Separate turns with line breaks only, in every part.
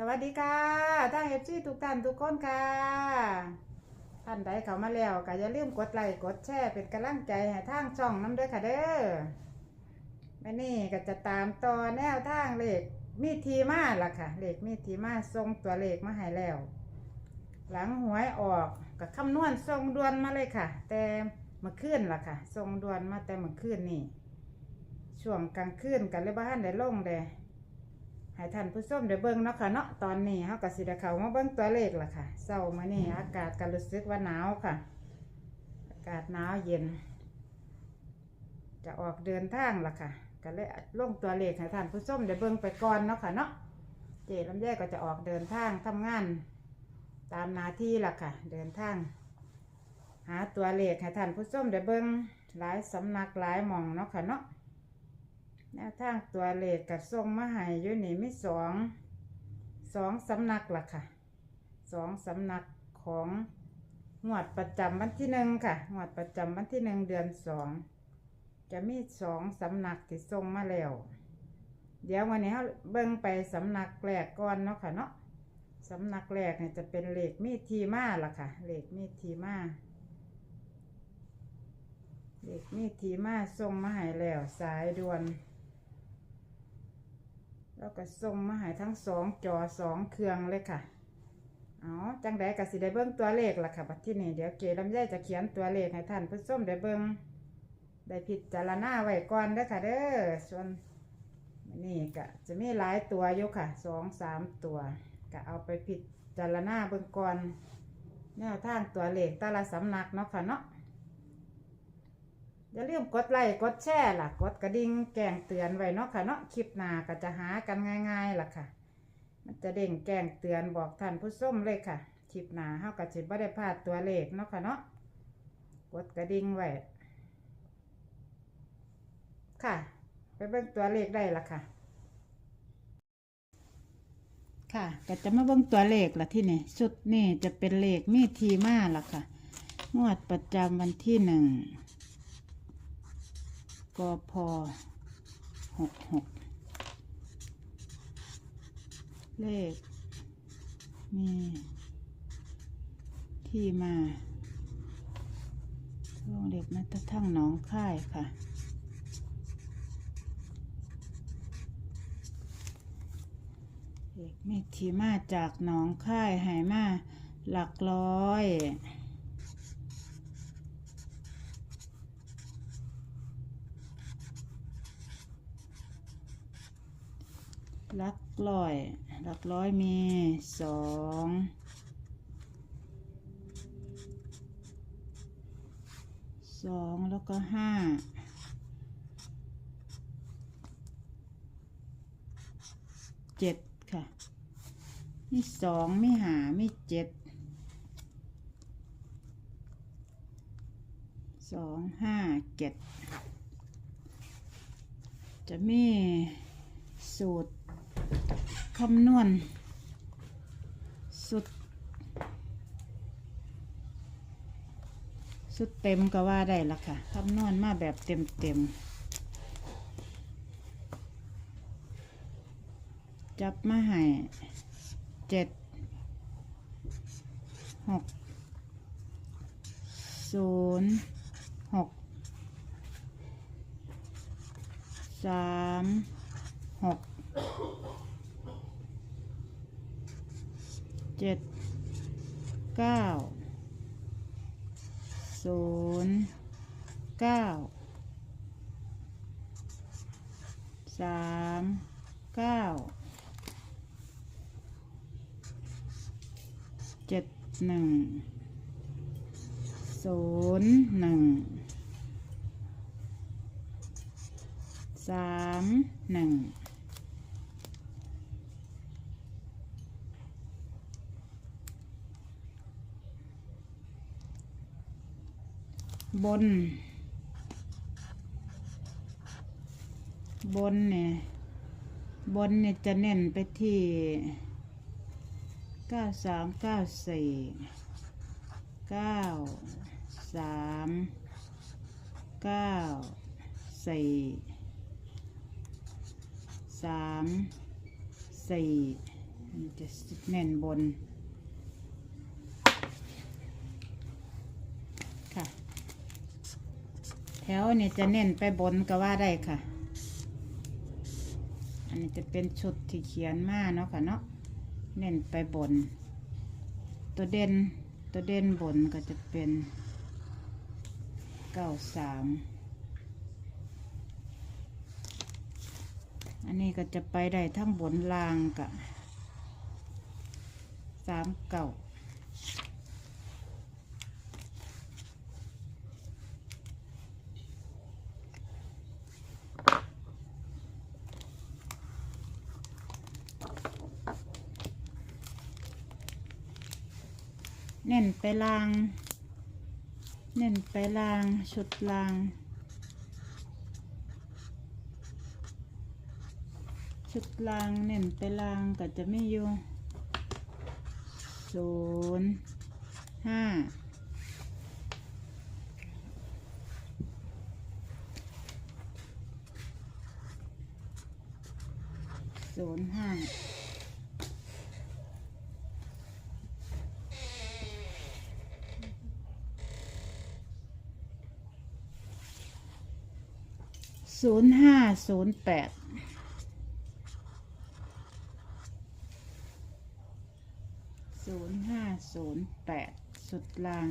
สวัสดีค่ะท่านเอฟซีทุกท่านทุกคนค่ะ ท่านใดเข้ามาแล้วก็อย่าลืมกดไลค์กดแชร์เป็นกำลังใจให้ทางช่องน้ำด้วยค่ะเด้อแม่นี่ก็จะตามต่อแนวทางเลขมีทีมาล่ะค่ะเลขมีทีมาส่งตัวเลขมาให้แล้ว หลังหวยออกก็คำนวณส่งดวนมาเลยค่ะ แต่เมื่อคืนล่ะค่ะส่งดวนมาแต่เมื่อคืนนี่ช่วงกลางคืนกันเลยบ้านได้ลงเด้ ให้ท่านผู้ชมได้เบิ่งเนาะค่ะเนาะตอนนี้เฮาก็สิได้เข้ามาเบิ่งตัวเลขล่ะค่ะเช้ามื้อนี้อากาศก็รู้สึกว่าหนาวค่ะ อากาศหนาวเย็น จะออกเดินทางล่ะค่ะก็เลยลงตัวเลขให้ท่านผู้ชมได้เบิ่งไปก่อนเนาะค่ะเนาะเจลำไยก็จะออกเดินทางทำงาน ตามหน้าที่ล่ะค่ะ เดินทาง หาตัวเลขให้ท่านผู้ชมได้เบิ่งหลายสำนักหลายหมองเนาะค่ะเนาะ แนวทางตัวเลขกับทรงมาใหายอยู่นี่มีสองสองสำนักล่ะค่ะสองสำนักของงวดประจำวันที่หนึ่งค่ะงวดประจำวันที่หนึ่งเดือนสองจะมีสองสำนักที่ทรงมาแล้ว เดี๋ยววันนี้เราเบิ่งไปสำนักแรกก่อนเนาะค่ะเนาะสำนักแรกเนี่ยจะเป็นเลขมีทีมาล่ะค่ะเลขมีทีมาเลขมีทีมาทรงมาให้แล้วสายด่วน แล้วก็ส่งมาให้ทั้งสองจอสองเครื่องเลยค่ะเอาจังใดก็สิได้เบิ่งตัวเลขล่ะค่ะบัดที่นี่เดี๋ยวเกลำไยจะเขียนตัวเลขให้ท่านผู้ชมได้เบิ่งได้พิจารณาไว้ก่อนเด้อค่ะเด้อส่วนนี่ก็จะมีหลายตัวอยู่ค่ะสองสามตัวก็เอาไปพิจารณาเบิ่งก่อนแนวทางตัวเลขแต่ละสำนักเนาะค่ะเนาะ อย่าลืมกดไลค์กดแชร์ล่ะ กดกระดิ่งแจ้งเตือนไว้เนาะค่ะเนาะคลิปหน้าก็จะหากันง่าย ๆล่ะค่ะ มันจะเด้งแจ้งเตือนบอกท่านผู้ชมเลยค่ะคลิปหน้าเฮาก็สิบ่ได้พลาดตัวเลขเนาะค่ะเนาะกดกระดิ่งไว้ค่ะ ไปเบิ่งตัวเลขได้ละค่ะ ค่ะก็จะมาเบิ่งตัวเลขละที่นี่ชุดนี่จะเป็นเลขมีทีมาล่ะค่ะ งวดประจำวันที่หนึ่ง กพหกหกเลข มีที่มาโรงเด็กนัตทั้งหนองค่ายค่ะ เด็กมีที่มาจากหนองค่ายหายมาหลักร้อย ลักร้อยหลักร้อยมีสองสองแล้วก็ห้าเจ็ดค่ะ มีสองมีหามีเจ็ดสองห้าเจ็ดจะมีสูตร คำนวณสุด สุดเต็มก็ว่าได้ละค่ะคำนวณมาแบบเต็มเต็มๆจับมาให้เจ็ดหกศูนย์หกสามหก เจ็ดเก้าศูนย์เก้าสามเก้าเจ็ดหนึ่งศูนย์หนึ่งสามหนึ่ง บน บนเนี่ยบนเนี่ยจะเน้นไปที่เก้าสามเก้าสี่เก้าสามเก้าสี่สามสี่อันจะเน้นบน ค่ะ แถวนี้จะเน้นไปบนก็ว่าได้ค่ะ อันนี้จะเป็นชุดที่เขียนมาเนาะค่ะเนาะ เน้นไปบน ตัวเด่นตัวเด่นบนก็จะเป็นเก้าสาม อันนี้ก็จะไปได้ทั้งบนล่างกับสามเก่า เน้นไปลาง เน้นไปลาง ชุดลาง ชุดลาง เน้นไปลางก็จะไม่อยู่ศูนย์ห้าศูนย์ห้า ศูนย์ห้าศูนย์แปดศูนย์ห้าศูนย์แปดสุดลาง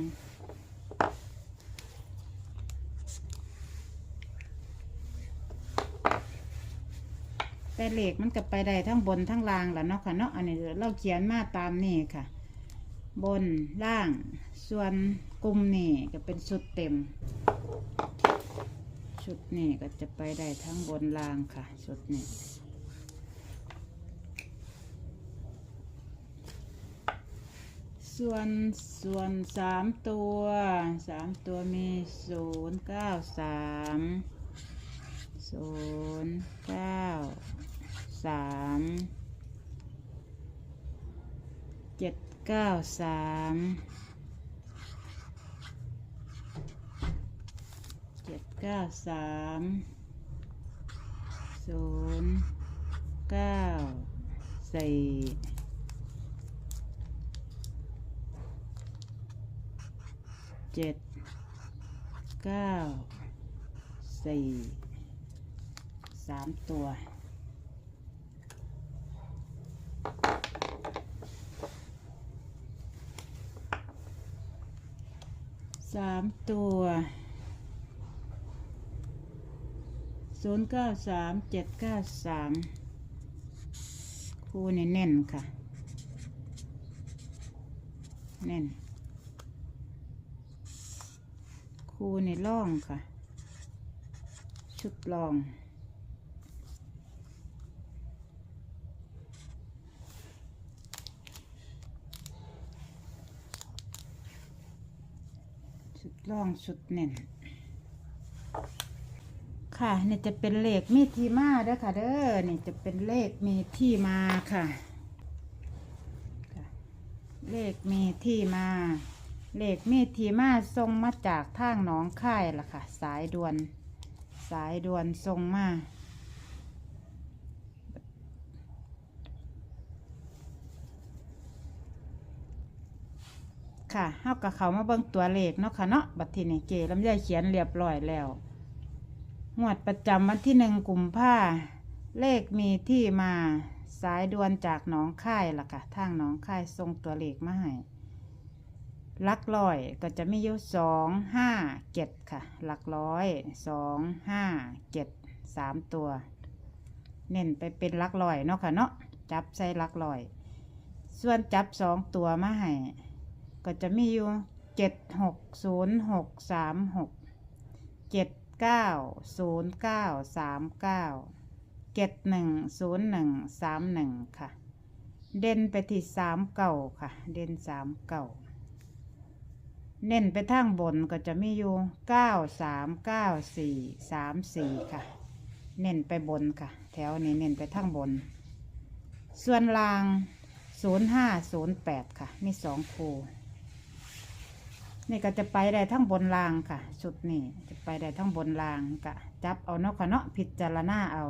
แต่เหล็กมันก็ไปได้ทั้งบนทั้งล่างแหละเนาะค่ะเนาะอันนี้เราเขียนมาตามนี่ค่ะ บนล่าง ส่วนกลุ่มนี่ก็เป็นชุดเต็ม ชุดนี่ก็จะไปได้ทั้งบนล่างค่ะ ชุดนี้ส่วนส่วนสามตัวสามตัวมีศูนย์เก้าสามศูนย์เก้าสามเจ็ดเก้าสาม เก้าสามศูนย์เก้าสี่เจ็ดเก้าสี่สามตัวสามตัว ศูนย์เก้าสามเจ็ดเก้าสามคู่นี่แน่นค่ะ แน่นครูในร่องค่ะ ชุดรองชุดร่องชุดเน่น ค่ะนี่จะเป็นเลขมีที่มาเด้อค่ะ เด้อนี่จะเป็นเลขมีที่มาค่ะ เลขมีที่มา เลขมีที่มาส่งมาจากทางหนองค่ายล่ะค่ะ สายด่วน สายด่วนส่งมาค่ะเฮากับเขามาเบิ่งตัวเลขเนาะค่ะเนาะ บัดทีนี้เกลำไยเขียนเรียบร้อยแล้ว งวดประจำวันที่หนึ่งกลุ่มภาเลขมีที่มาสายด่วนจากหนองค่ายล่ะค่ะทางหนองค่ายส่งตัวเลขมาให้ลักร้อยก็จะมีอยู่สองห้าเจ็ดค่ะหลักร้อยสองห้าเจ็ดสามตัว เน้นไปเป็นลักร้อยเนาะค่ะเนาะจับใส่ลักร้อย ส่วนจับสองตัวมาให้ก็จะมีอยู่เจ็ดหกศูนย์หกสามหกเจ็ด เก้าศูนย์เก้าสามเก้าเจ็ดหนึ่งศูนย์หนึ่งสามหนึ่งค่ะ เด่นไปที่สามเก่าค่ะ เด่นสามเก่าเน้นไปทางบนก็จะมีอยู่เก้าสามเก้าสี่สามสี่ค่ะ เน้นไปบนค่ะ แถวนี้เน้นไปทางบน ส่วนล่างศูนย์ห้าศูนย์แปดค่ะ มีสองคู่ นี่ก็จะไปได้ทั้งบนล่างค่ะชุดนี้จะไปได้ทั้งบนล่างกะจับเอาเนาะค่ะเนาะพิจารณาเอา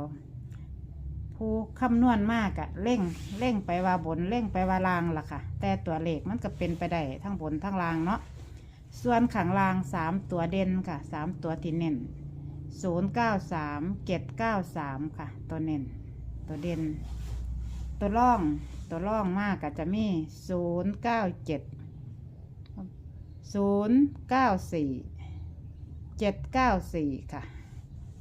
ผู้คำนวณมากอะเร่งเร่งไปว่าบนเร่งไปว่าลางล่ะค่ะ แต่ตัวเลขมันก็เป็นไปได้ทั้งบนทั้งล่างเนาะส่วนขังล่างสามตัวเด่นค่ะสามตัวที่เน้นศูนย์เก้าสามเจ็ดเก้าสามค่ะ ตัวเน้นตัวเด่นตัวร่องตัวร่องมากก็จะมีศูนย์เก้าเจ็ด ศูนย์เก้าสี่เจ็ดเก้าสี่ค่ะ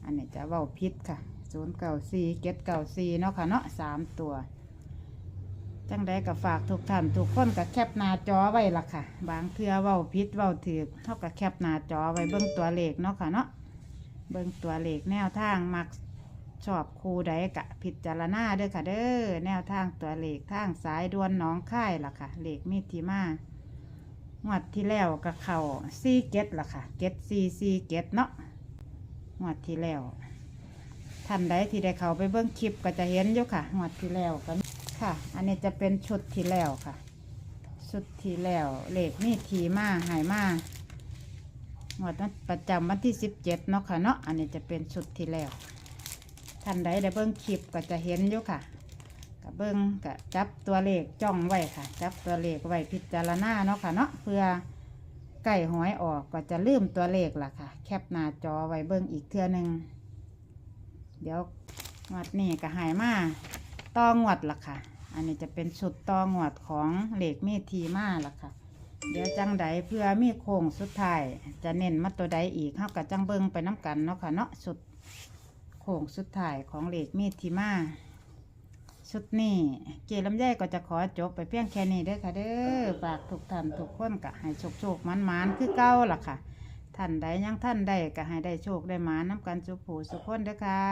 อันนี้จะเว้าพิษค่ะศูนย์เก้าสี่เจ็ดเก้าสี่เนาะค่ะเนาะสามตัว จังใดก็ฝากทุกท่านทุกคนก็แคปหน้าจอไว้ละค่ะ บางเทื่อเว้าพิษเว้าถือเท่ากับแคปหน้าจอไว้เบิ้งตัวเลขเนาะค่ะเนาะเบิ้งตัวเลขแนวทางมักชอบครูใดกะพิจารณาเด้อค่ะเด้อแนวทางตัวเลขทางสายด่วนหน้องค่ายล่ะค่ะเลขมีที่มา งวดที่แล้วก็เข่าซีเก็ตล่ะค่ะ เก็ตซีซีเก็ตเนาะงวดที่แล้วท่านใดที่ได้เข้าไปเบิ้งคลิปก็จะเห็นอยู่ค่ะงวดที่แล้วกันค่ะ อันนี้จะเป็นชุดที่แล้วค่ะ ชุดที่แล้วเลขมีทีมาหายมางวดนั้นประจำวันที่สิบเจ็ดเนาะค่ะเนาะอันนี้จะเป็นชุดที่แล้วท่านใดได้เบิ้งคลิปก็จะเห็นอยู่ค่ะ กับเบิ้งกับจับตัวเลขจ้องไว้ค่ะ จับตัวเลขไว้พิจารณาเนาะค่ะเนาะเพื่อใกล้หวยออกก็จะลืมตัวเลขล่ะค่ะ แคปหน้าจอไว้เบิ้งอีกเทื่อหนึ่งเดี๋ยวงวดนี้ก็หายมาต่องวดล่ะค่ะ อันนี้จะเป็นชุดต่องวดของเลขมีทีมาล่ะค่ะ เดี๋ยวจังใดเพื่อมีโค้งสุดท้ายจะเน้นมาตัวใดอีกเท่ากับจังเบิ้งไปน้ำกันเนาะค่ะเนาะสุดโค้งสุดท้ายของเหล็กมีดที่มา ชุดนี้เกลำไยก็จะขอจบไปเพียงแค่นี้เด้อค่ะเด้อฝากทุกท่านทุกคนก็ให้โชคโชคมันมันๆคือเก้าล่ะค่ะท่านใดยังท่านใดก็ให้ได้โชคได้หมาน้ำกันสุขผูสุขคนเด้อค่ะ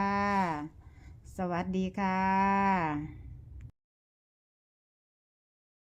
สวัสดีค่ะ